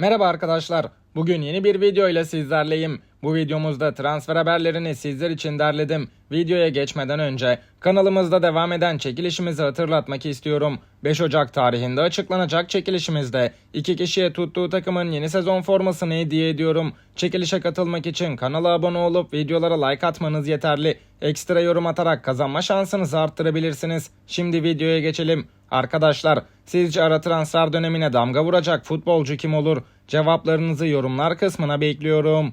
Merhaba arkadaşlar. Bugün yeni bir video ile sizlerleyim. Bu videomuzda transfer haberlerini sizler için derledim. Videoya geçmeden önce kanalımızda devam eden çekilişimizi hatırlatmak istiyorum. 5 Ocak tarihinde açıklanacak çekilişimizde iki kişiye tuttuğu takımın yeni sezon formasını hediye ediyorum. Çekilişe katılmak için kanala abone olup videolara like atmanız yeterli. Ekstra yorum atarak kazanma şansınızı arttırabilirsiniz. Şimdi videoya geçelim. Arkadaşlar sizce ara transfer dönemine damga vuracak futbolcu kim olur? Cevaplarınızı yorumlar kısmına bekliyorum.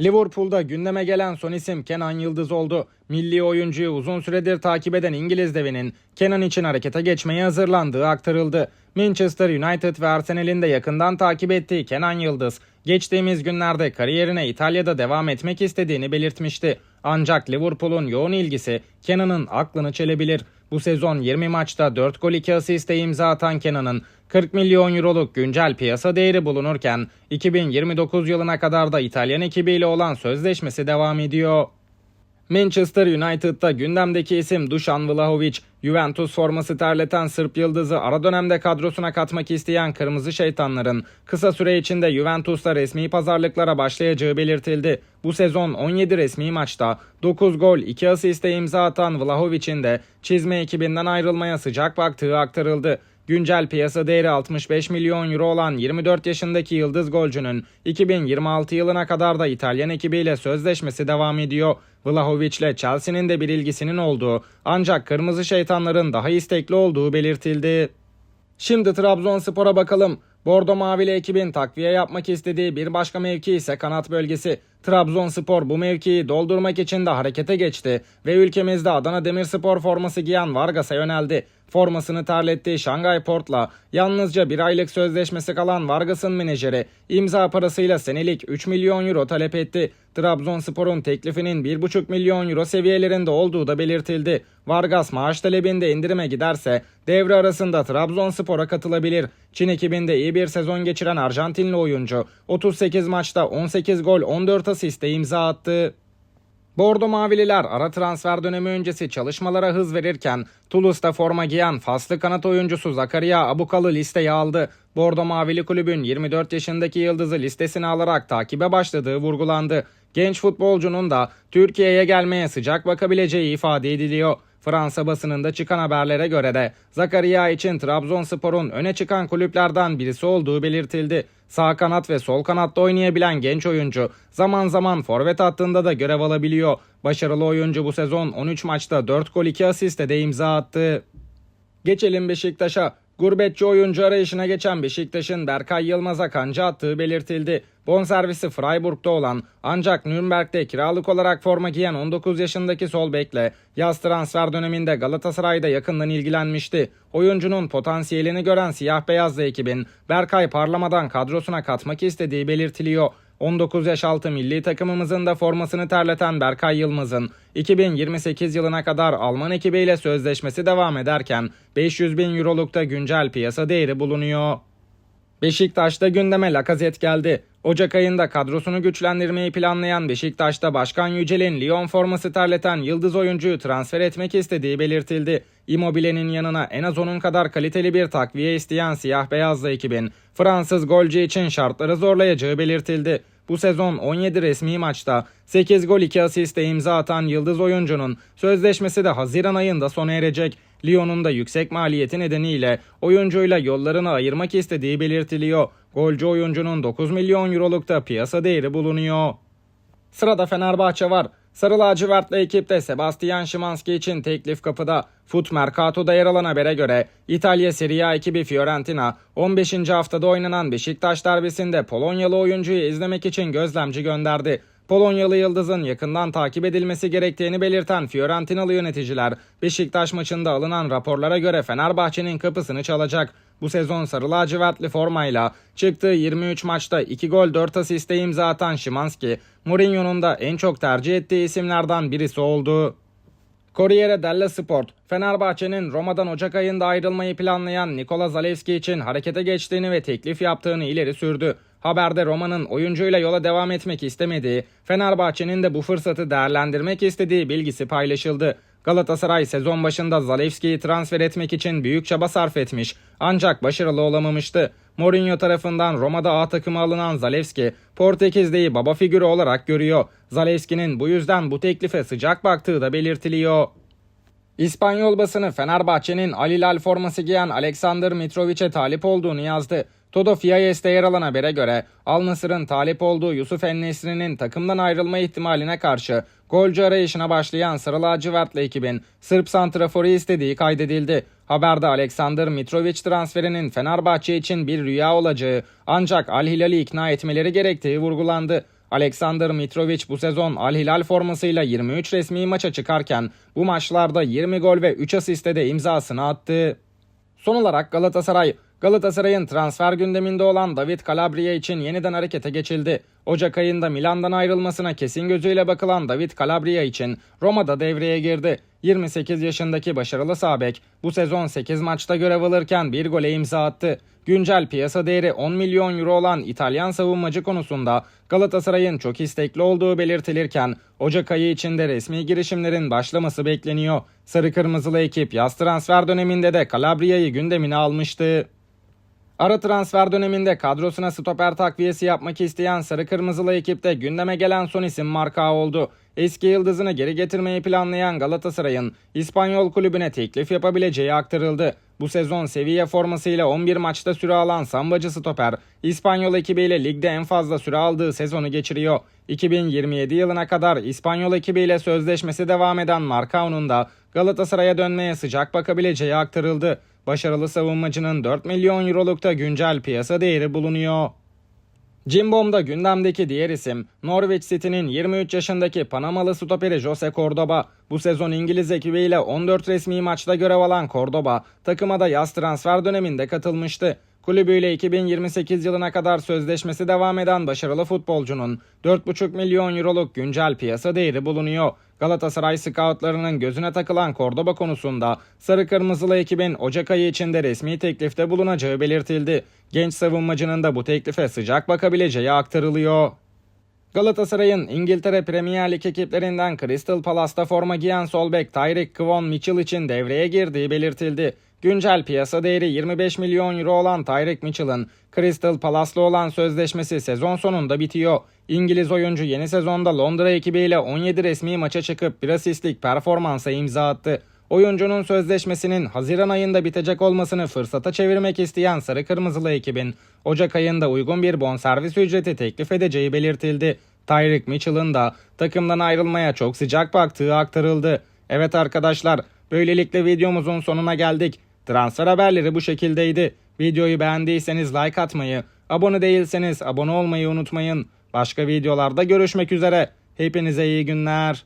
Liverpool'da gündeme gelen son isim Kenan Yıldız oldu. Milli oyuncuyu uzun süredir takip eden İngiliz devinin Kenan için harekete geçmeye hazırlandığı aktarıldı. Manchester United ve Arsenal'in de yakından takip ettiği Kenan Yıldız, geçtiğimiz günlerde kariyerine İtalya'da devam etmek istediğini belirtmişti. Ancak Liverpool'un yoğun ilgisi Kenan'ın aklını çelebilir. Bu sezon 20 maçta 4 gol 2 asiste imza atan Kenan'ın 40 milyon euroluk güncel piyasa değeri bulunurken 2029 yılına kadar da İtalyan ekibiyle olan sözleşmesi devam ediyor. Manchester United'da gündemdeki isim Dušan Vlahovic, Juventus forması terleten Sırp yıldızı ara dönemde kadrosuna katmak isteyen Kırmızı Şeytanların kısa süre içinde Juventus'ta resmi pazarlıklara başlayacağı belirtildi. Bu sezon 17 resmi maçta 9 gol 2 asiste imza atan Vlahovic'in de çizme ekibinden ayrılmaya sıcak baktığı aktarıldı. Güncel piyasa değeri 65 milyon euro olan 24 yaşındaki yıldız golcünün 2026 yılına kadar da İtalyan ekibiyle sözleşmesi devam ediyor. Vlahovic ile Chelsea'nin de bir ilgisinin olduğu ancak Kırmızı Şeytanların daha istekli olduğu belirtildi. Şimdi Trabzonspor'a bakalım. Bordo Mavili ekibin takviye yapmak istediği bir başka mevki ise kanat bölgesi. Trabzonspor bu mevkiyi doldurmak için de harekete geçti ve ülkemizde Adana Demirspor forması giyen Vargas'a yöneldi. Formasını terlettiği Şangay Port'la yalnızca bir aylık sözleşmesi kalan Vargas'ın menajeri imza parasıyla senelik 3 milyon euro talep etti. Trabzonspor'un teklifinin 1,5 milyon euro seviyelerinde olduğu da belirtildi. Vargas maaş talebinde indirime giderse devre arasında Trabzonspor'a katılabilir. Çin ekibinde iyi bir sezon geçiren Arjantinli oyuncu 38 maçta 18 gol 14 asiste imza attı. Bordo Mavililer ara transfer dönemi öncesi çalışmalara hız verirken Toulouse'da forma giyen faslı kanat oyuncusu Zakaria Abukal'ı listeye aldı. Bordo Mavili kulübün 24 yaşındaki yıldızı listesine alarak takibe başladığı vurgulandı. Genç futbolcunun da Türkiye'ye gelmeye sıcak bakabileceği ifade ediliyor. Fransa basınında çıkan haberlere göre de Zakaria için Trabzonspor'un öne çıkan kulüplerden birisi olduğu belirtildi. Sağ kanat ve sol kanatta oynayabilen genç oyuncu zaman zaman forvet hattında da görev alabiliyor. Başarılı oyuncu bu sezon 13 maçta 4 gol 2 asiste de imza attı. Geçelim Beşiktaş'a. Gurbetçi oyuncu arayışına geçen Beşiktaş'ın Berkay Yılmaz'a kanca attığı belirtildi. Bonservisi Freiburg'da olan ancak Nürnberg'de kiralık olarak forma giyen 19 yaşındaki sol bekle yaz transfer döneminde Galatasaray'da yakından ilgilenmişti. Oyuncunun potansiyelini gören siyah beyazlı ekibin Berkay parlamadan kadrosuna katmak istediği belirtiliyor. 19 yaş altı milli takımımızın da formasını terleten Berkay Yılmaz'ın 2028 yılına kadar Alman ekibiyle sözleşmesi devam ederken 500 bin eurolukta güncel piyasa değeri bulunuyor. Beşiktaş'ta gündeme Lacazette geldi. Ocak ayında kadrosunu güçlendirmeyi planlayan Beşiktaş'ta Başkan Yücel'in Lyon forması terleten yıldız oyuncuyu transfer etmek istediği belirtildi. Immobile'nin yanına en az onun kadar kaliteli bir takviye isteyen siyah beyazlı ekibin Fransız golcü için şartları zorlayacağı belirtildi. Bu sezon 17 resmi maçta 8 gol 2 asiste imza atan yıldız oyuncunun sözleşmesi de Haziran ayında sona erecek. Lyon'un da yüksek maliyeti nedeniyle oyuncuyla yollarını ayırmak istediği belirtiliyor. Golcü oyuncunun 9 milyon eurolukta piyasa değeri bulunuyor. Sırada Fenerbahçe var. Sarı lacivertli ekipte Sebastian Szymanski için teklif kapıda. Foot Mercato'da yer alan habere göre İtalya Serie A ekibi Fiorentina 15. haftada oynanan Beşiktaş derbisinde Polonyalı oyuncuyu izlemek için gözlemci gönderdi. Polonyalı yıldızın yakından takip edilmesi gerektiğini belirten Fiorentinalı yöneticiler Beşiktaş maçında alınan raporlara göre Fenerbahçe'nin kapısını çalacak. Bu sezon sarı lacivertli formayla çıktığı 23 maçta 2 gol 4 asiste imza atan Szymanski, Mourinho'nun da en çok tercih ettiği isimlerden birisi oldu. Corriere dello Sport, Fenerbahçe'nin Roma'dan Ocak ayında ayrılmayı planlayan Nikola Zalewski için harekete geçtiğini ve teklif yaptığını ileri sürdü. Haberde Roma'nın oyuncuyla yola devam etmek istemediği, Fenerbahçe'nin de bu fırsatı değerlendirmek istediği bilgisi paylaşıldı. Galatasaray sezon başında Zalewski'yi transfer etmek için büyük çaba sarf etmiş ancak başarılı olamamıştı. Mourinho tarafından Roma'da A takımı alınan Zalewski, Portekiz'deyi baba figürü olarak görüyor. Zalewski'nin bu yüzden bu teklife sıcak baktığı da belirtiliyor. İspanyol basını Fenerbahçe'nin Al forması giyen Alexander Mitrovic'e talip olduğunu yazdı. Todo Fiayes'te yer alan habere göre Al Nassr'ın talip olduğu Yusuf Ennesri'nin takımdan ayrılma ihtimaline karşı golcü arayışına başlayan Sarı Lacivertli ekibin Sırp santraforu istediği kaydedildi. Haberde Alexander Mitrovic transferinin Fenerbahçe için bir rüya olacağı ancak Al Hilal'i ikna etmeleri gerektiği vurgulandı. Alexander Mitrovic bu sezon Al Hilal formasıyla 23 resmi maça çıkarken bu maçlarda 20 gol ve 3 asiste de imzasını attı. Son olarak Galatasaray Galatasaray'ın transfer gündeminde olan David Calabria için yeniden harekete geçildi. Ocak ayında Milan'dan ayrılmasına kesin gözüyle bakılan David Calabria için Roma'da devreye girdi. 28 yaşındaki başarılı sabek bu sezon 8 maçta görev alırken bir gole imza attı. Güncel piyasa değeri 10 milyon euro olan İtalyan savunmacı konusunda Galatasaray'ın çok istekli olduğu belirtilirken Ocak ayı içinde resmi girişimlerin başlaması bekleniyor. Sarı Kırmızılı ekip yaz transfer döneminde de Calabria'yı gündemine almıştı. Ara transfer döneminde kadrosuna stoper takviyesi yapmak isteyen Sarı Kırmızılı ekipte gündeme gelen son isim marka oldu. Eski yıldızını geri getirmeyi planlayan Galatasaray'ın İspanyol kulübüne teklif yapabileceği aktarıldı. Bu sezon seviye formasıyla 11 maçta süre alan Sambacı stoper, İspanyol ekibiyle ligde en fazla süre aldığı sezonu geçiriyor. 2027 yılına kadar İspanyol ekibiyle sözleşmesi devam eden Marcao'nun da Galatasaray'a dönmeye sıcak bakabileceği aktarıldı. Başarılı savunmacının 4 milyon eurolukta güncel piyasa değeri bulunuyor. Cimbom'da gündemdeki diğer isim Norwich City'nin 23 yaşındaki Panamalı stoperi Jose Cordoba. Bu sezon İngiliz ekibiyle 14 resmi maçta görev alan Cordoba takıma da yaz transfer döneminde katılmıştı. Kulübüyle 2028 yılına kadar sözleşmesi devam eden başarılı futbolcunun 4,5 milyon euroluk güncel piyasa değeri bulunuyor. Galatasaray scoutlarının gözüne takılan Cordoba konusunda sarı kırmızılı ekibin Ocak ayı içinde resmi teklifte bulunacağı belirtildi. Genç savunmacının da bu teklife sıcak bakabileceği aktarılıyor. Galatasaray'ın İngiltere Premier Lig ekiplerinden Crystal Palace'ta forma giyen sol bek Tyreek Kvon Mitchell için devreye girdiği belirtildi. Güncel piyasa değeri 25 milyon euro olan Tyreek Mitchell'ın Crystal Palace'la olan sözleşmesi sezon sonunda bitiyor. İngiliz oyuncu yeni sezonda Londra ekibiyle 17 resmi maça çıkıp bir asistlik performansa imza attı. Oyuncunun sözleşmesinin Haziran ayında bitecek olmasını fırsata çevirmek isteyen Sarı Kırmızılı ekibin Ocak ayında uygun bir bonservis ücreti teklif edeceği belirtildi. Tyreek Mitchell'ın da takımdan ayrılmaya çok sıcak baktığı aktarıldı. Evet arkadaşlar, böylelikle videomuzun sonuna geldik. Transfer haberleri bu şekildeydi. Videoyu beğendiyseniz like atmayı, abone değilseniz abone olmayı unutmayın. Başka videolarda görüşmek üzere. Hepinize iyi günler.